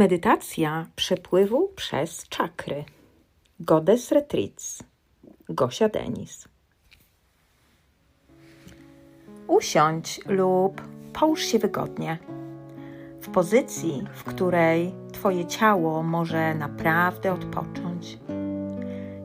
Medytacja przepływu przez czakry. Goddess Retreats. Gosia Denis. Usiądź lub połóż się wygodnie. W pozycji, w której Twoje ciało może naprawdę odpocząć.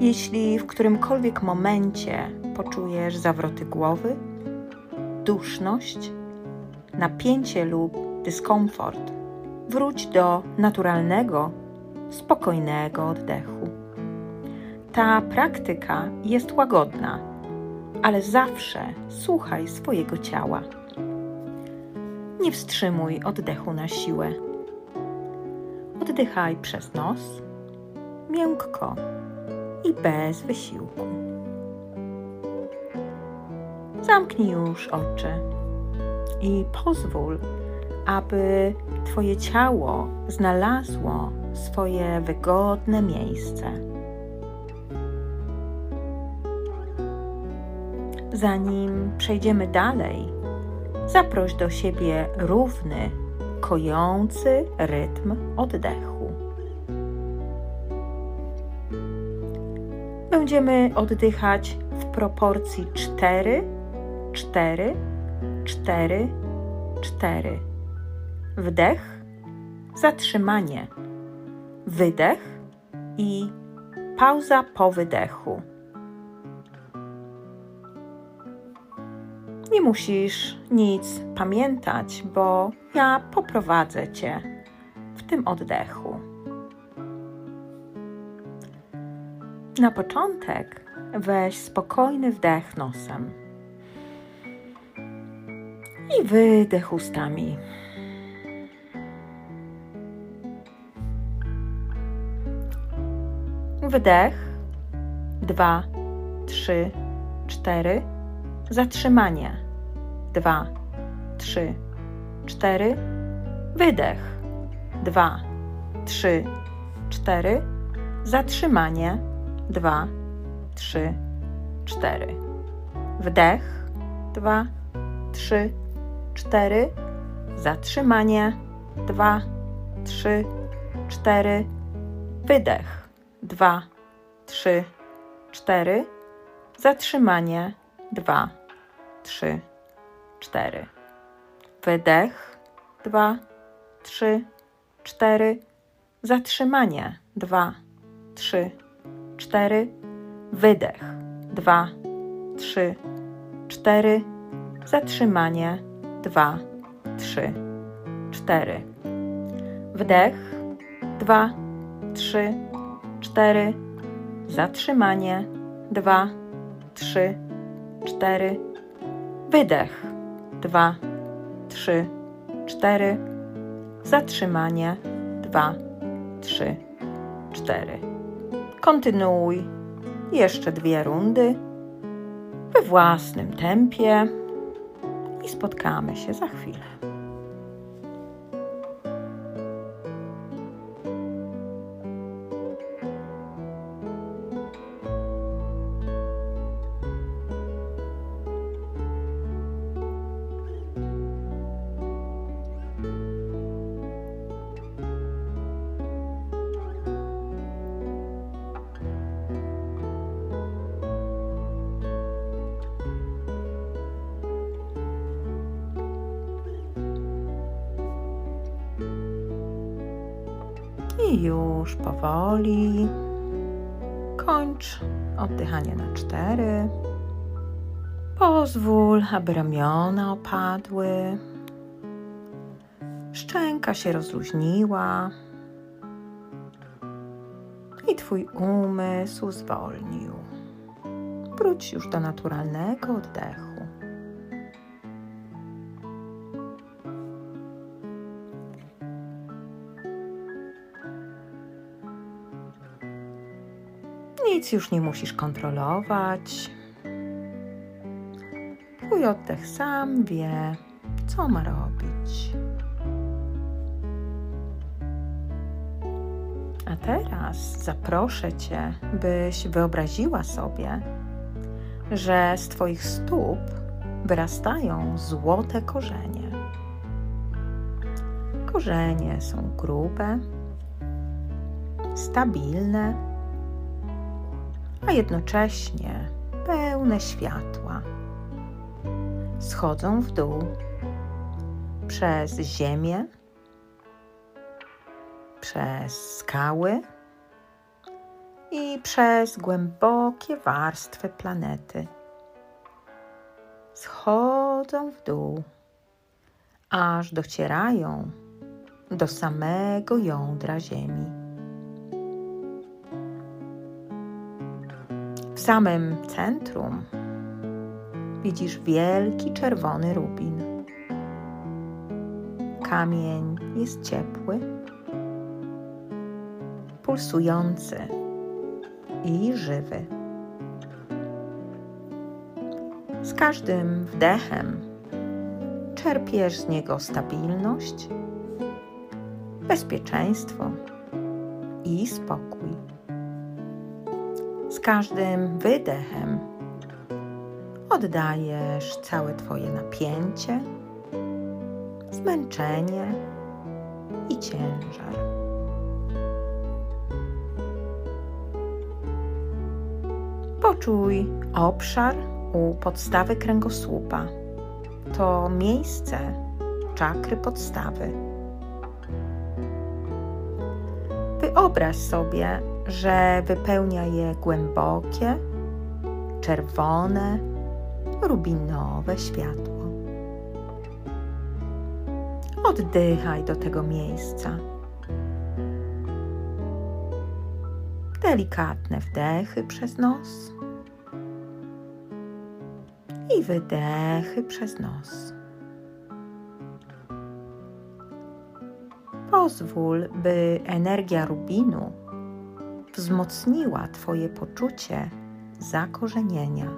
Jeśli w którymkolwiek momencie poczujesz zawroty głowy, duszność, napięcie lub dyskomfort, wróć do naturalnego, spokojnego oddechu. Ta praktyka jest łagodna, ale zawsze słuchaj swojego ciała. Nie wstrzymuj oddechu na siłę. Oddychaj przez nos, miękko i bez wysiłku. Zamknij już oczy i pozwól, aby Twoje ciało znalazło swoje wygodne miejsce. Zanim przejdziemy dalej, zaproś do siebie równy, kojący rytm oddechu. Będziemy oddychać w proporcji 4, 4, 4, 4. Wdech, zatrzymanie, wydech i pauza po wydechu. Nie musisz nic pamiętać, bo ja poprowadzę cię w tym oddechu. Na początek weź spokojny wdech nosem i wydech ustami. Wdech. Dwa, trzy, cztery. Zatrzymanie. Dwa, trzy, cztery. Wydech. Dwa, trzy, cztery. Zatrzymanie. Dwa, trzy, cztery. Wdech. Dwa, trzy, cztery. Zatrzymanie. Dwa, trzy, cztery. Wydech dwa, trzy, cztery. Zatrzymanie dwa, trzy, cztery. Wydech dwa, trzy, cztery. Zatrzymanie dwa, trzy, cztery. Wydech dwa, trzy, cztery. Zatrzymanie dwa, trzy, cztery. Wdech dwa, trzy, cztery, zatrzymanie, dwa, trzy, cztery, wydech, dwa, trzy, cztery, zatrzymanie, dwa, trzy, cztery. Kontynuuj jeszcze dwie rundy we własnym tempie i spotkamy się za chwilę. I już powoli kończ oddychanie na cztery. Pozwól, aby ramiona opadły, szczęka się rozluźniła i Twój umysł zwolnił. Wróć już do naturalnego oddechu. Nic już nie musisz kontrolować. Twój oddech sam wie, co ma robić. A teraz zaproszę Cię, byś wyobraziła sobie, że z Twoich stóp wyrastają złote korzenie. Korzenie są grube, stabilne, a jednocześnie pełne światła. Schodzą w dół przez ziemię, przez skały i przez głębokie warstwy planety. Schodzą w dół, aż docierają do samego jądra Ziemi. Samym centrum widzisz wielki czerwony rubin. Kamień jest ciepły, pulsujący i żywy. Z każdym wdechem czerpiesz z niego stabilność, bezpieczeństwo i spokój. Każdym wydechem oddajesz całe Twoje napięcie, zmęczenie i ciężar. Poczuj obszar u podstawy kręgosłupa. To miejsce czakry podstawy. Wyobraź sobie, że wypełnia je głębokie, czerwone, rubinowe światło. Oddychaj do tego miejsca. Delikatne wdechy przez nos i wydechy przez nos. Pozwól, by energia rubinu wzmocniła Twoje poczucie zakorzenienia.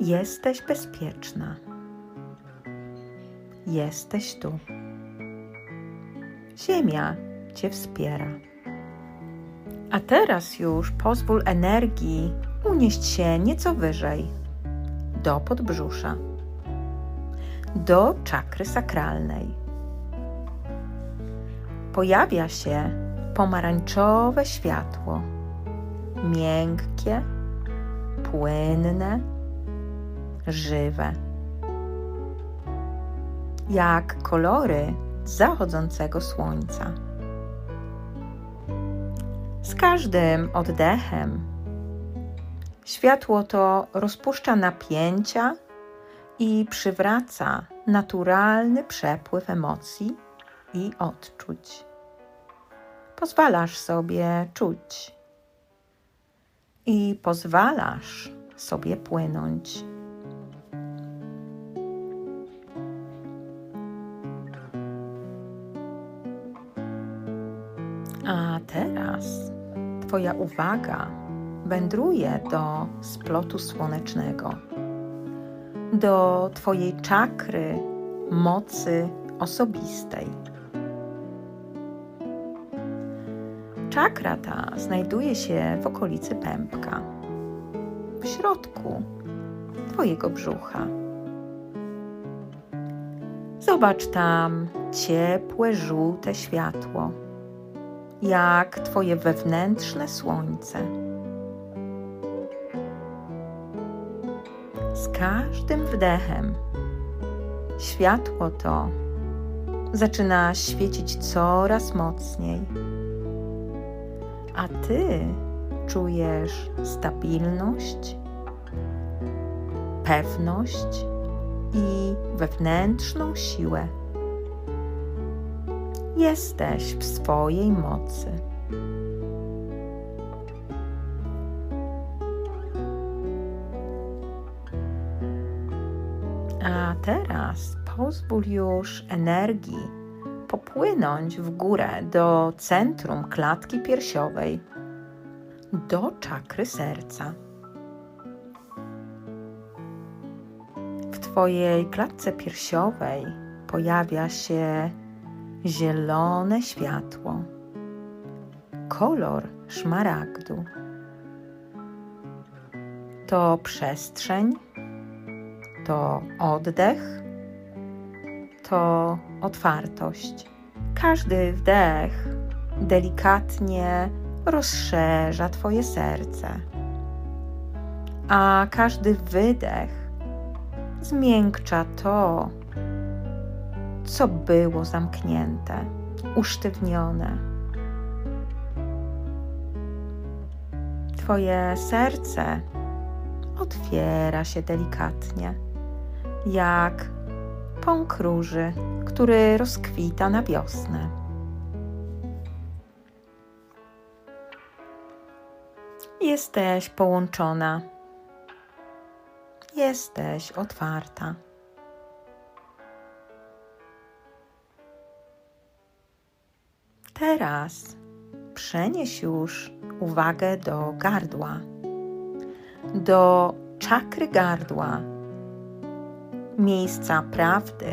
Jesteś bezpieczna. Jesteś tu. Ziemia Cię wspiera. A teraz już pozwól energii unieść się nieco wyżej, do podbrzusza, do czakry sakralnej. Pojawia się pomarańczowe światło, miękkie, płynne, żywe. Jak kolory zachodzącego słońca. Z każdym oddechem światło to rozpuszcza napięcia i przywraca naturalny przepływ emocji i odczuć. Pozwalasz sobie czuć i pozwalasz sobie płynąć. A teraz Twoja uwaga wędruje do splotu słonecznego, do Twojej czakry mocy osobistej. Czakra ta znajduje się w okolicy pępka, w środku Twojego brzucha. Zobacz tam ciepłe, żółte światło jak Twoje wewnętrzne słońce. Z każdym wdechem światło to zaczyna świecić coraz mocniej, a Ty czujesz stabilność, pewność i wewnętrzną siłę jesteś w swojej mocy. A teraz pozwól już energii popłynąć w górę do centrum klatki piersiowej, do czakry serca. W Twojej klatce piersiowej pojawia się zielone światło, kolor szmaragdu. To przestrzeń, to oddech, to otwartość. Każdy wdech delikatnie rozszerza Twoje serce, a każdy wydech zmiękcza to, co było zamknięte, usztywnione. Twoje serce otwiera się delikatnie, jak pąk róży, który rozkwita na wiosnę. Jesteś połączona. Jesteś otwarta. Teraz przenieś już uwagę do gardła, do czakry gardła, miejsca prawdy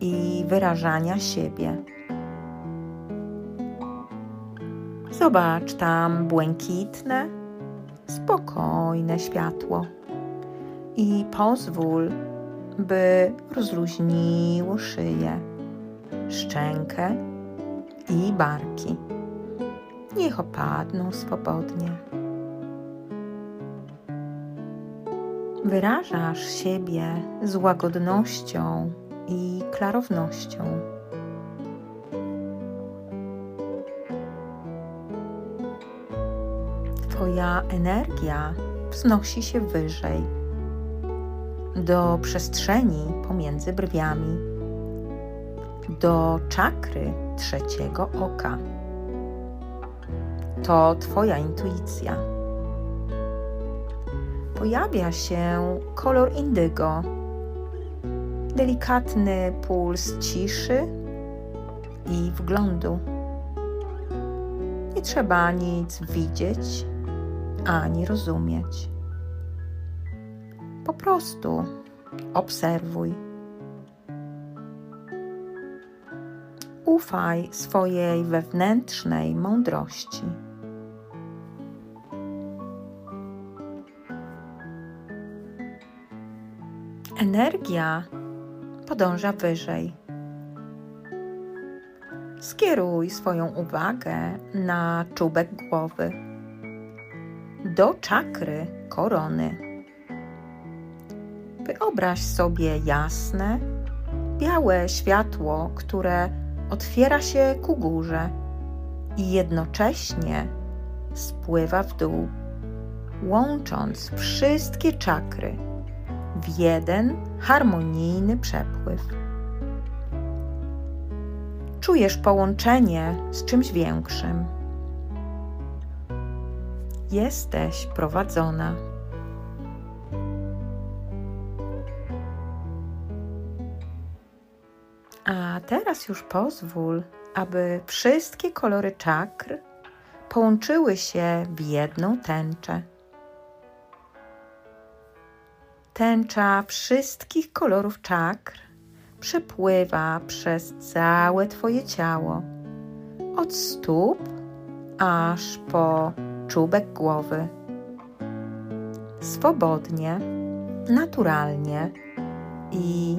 i wyrażania siebie. Zobacz tam błękitne, spokojne światło i pozwól, by rozluźniło szyję, szczękę i barki. Niech opadną swobodnie. Wyrażasz siebie z łagodnością i klarownością. Twoja energia wznosi się wyżej, do przestrzeni pomiędzy brwiami, do czakry trzeciego oka. To Twoja intuicja. Pojawia się kolor indygo, delikatny puls ciszy i wglądu. Nie trzeba nic widzieć ani rozumieć. Po prostu obserwuj. Ufaj swojej wewnętrznej mądrości. Energia podąża wyżej. Skieruj swoją uwagę na czubek głowy, do czakry korony. Wyobraź sobie jasne, białe światło, które otwiera się ku górze i jednocześnie spływa w dół, łącząc wszystkie czakry w jeden harmonijny przepływ. Czujesz połączenie z czymś większym. Jesteś prowadzona. A teraz już pozwól, aby wszystkie kolory czakr połączyły się w jedną tęczę. Tęcza wszystkich kolorów czakr przepływa przez całe Twoje ciało, od stóp aż po czubek głowy. Swobodnie, naturalnie i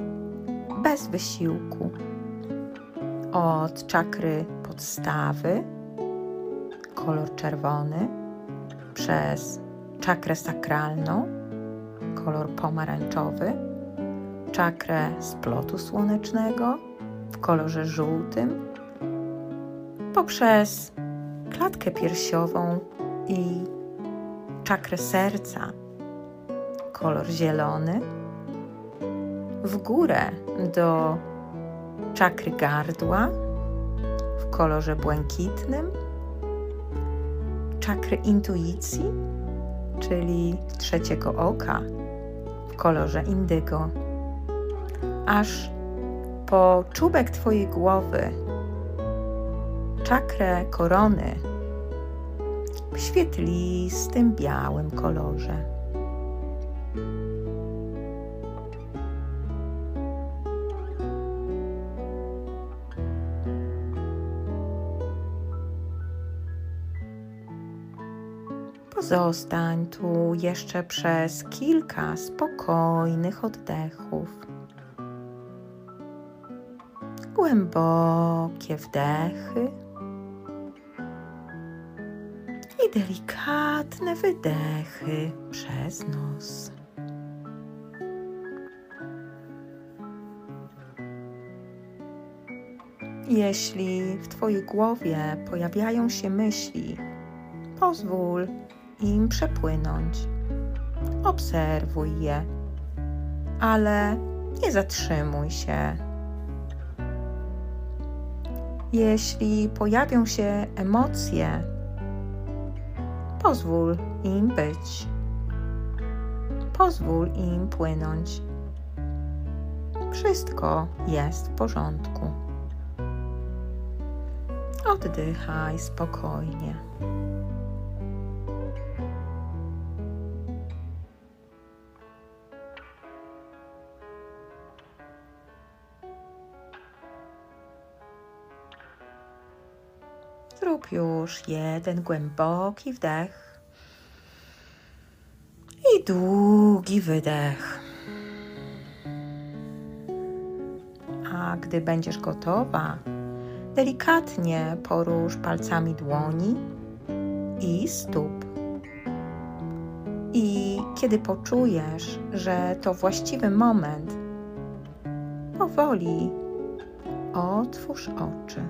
bez wysiłku. Od czakry podstawy, kolor czerwony, przez czakrę sakralną, kolor pomarańczowy, czakrę splotu słonecznego w kolorze żółtym, poprzez klatkę piersiową i czakrę serca, kolor zielony, w górę do czakry gardła w kolorze błękitnym, czakry intuicji, czyli trzeciego oka w kolorze indygo, aż po czubek Twojej głowy, czakrę korony w świetlistym białym kolorze. Pozostań tu jeszcze przez kilka spokojnych oddechów. Głębokie wdechy i delikatne wydechy przez nos. Jeśli w Twojej głowie pojawiają się myśli, pozwól im przepłynąć. Obserwuj je, ale nie zatrzymuj się. Jeśli pojawią się emocje, pozwól im być. Pozwól im płynąć. Wszystko jest w porządku. Oddychaj spokojnie. Zrób już jeden głęboki wdech i długi wydech. A gdy będziesz gotowa, delikatnie porusz palcami dłoni i stóp. I kiedy poczujesz, że to właściwy moment, powoli otwórz oczy.